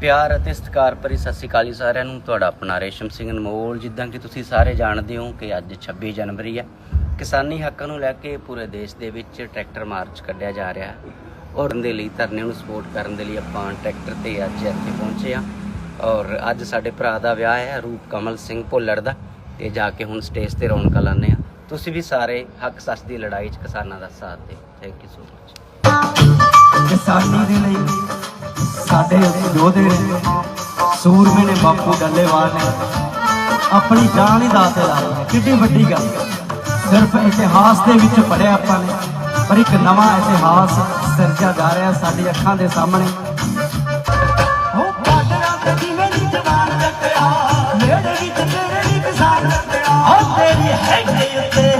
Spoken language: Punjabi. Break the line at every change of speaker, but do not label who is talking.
ਪਿਆਰ ਅਤੇ ਸਤਿਕਾਰ ਭਰੀ ਸਤਿ ਸ੍ਰੀ ਅਕਾਲ ਜੀ ਸਾਰਿਆਂ ਨੂੰ। ਤੁਹਾਡਾ ਆਪਣਾ ਰੇਸ਼ਮ ਸਿੰਘ ਅਨਮੋਲ। ਜਿੱਦਾਂ ਕਿ ਤੁਸੀਂ ਸਾਰੇ ਜਾਣਦੇ ਹੋ ਕਿ ਅੱਜ 26 ਜਨਵਰੀ ਹੈ। ਕਿਸਾਨੀ ਹੱਕਾਂ ਨੂੰ ਲੈ ਕੇ ਪੂਰੇ ਦੇਸ਼ ਦੇ ਵਿੱਚ ਟਰੈਕਟਰ ਮਾਰਚ ਕੱਢਿਆ ਜਾ ਰਿਹਾ ਹੈ। ਔਰ ਦੇ ਲਈ ਧਰਨੇ ਨੂੰ ਸਪੋਰਟ ਕਰਨ ਦੇ ਲਈ ਆਪਾਂ ਟਰੈਕਟਰ ਤੇ ਅੱਜ ਇੱਥੇ ਪਹੁੰਚੇ ਆ ਔਰ ਅੱਜ ਸਾਡੇ ਭਰਾ ਦਾ ਵਿਆਹ ਹੈ, ਰੂਪ ਕਮਲ ਸਿੰਘ ਭੋਲੜ ਦਾ। ਤੇ ਜਾ ਕੇ ਹੁਣ ਸਟੇਜ ਤੇ ਰੌਣਕਾਂ ਲਾਣੇ ਆ ਤੁਸੀਂ ਵੀ ਸਾਰੇ ਹੱਕ ਸੱਚ ਦੀ ਲੜਾਈ 'ਚ ਕਿਸਾਨਾਂ ਦਾ ਸਾਥ ਦਿਓ। ਥੈਂਕ ਯੂ ਸੋ ਮਚ
ਕਿਸਾਨੀ ਦੇ ਲਈ ਸਾਡੇ ਯੋਧੇ ਨੇ ਸੂਰਮੇ ਨੇ ਬਾਪੂ ਡੱਲੇਵਾਲ ਨੇ। ਆਪਣੀ ਜਾਨ ਹੀ ਦਾਤੇ ਲਾ। ਕਿੰਨੀ ਵੱਡੀ ਗੱਲ। ਸਿਰਫ ਇਤਿਹਾਸ ਦੇ ਵਿੱਚ ਪੜਿਆ ਆਪਾਂ ਨੇ ਪਰ ਇੱਕ ਨਵਾਂ ਇਤਿਹਾਸ ਸਿਰਜਿਆ ਜਾ ਰਿਹਾ ਸਾਡੀ ਅੱਖਾਂ ਦੇ ਸਾਹਮਣੇ। ਹੋ ਬਾਦਲਾਂ ਤੇ ਕਿਵੇਂ ਦੀ ਜਵਾਨ ਰੱਖਿਆ ਨੇੜੇ ਵਿੱਚ ਤੇਰੇ ਵੀ ਕਿਸਾਨ ਰੱਖਿਆ ਹੋ ਤੇਰੀ ਹੈਗੇ ਉੱਤੇ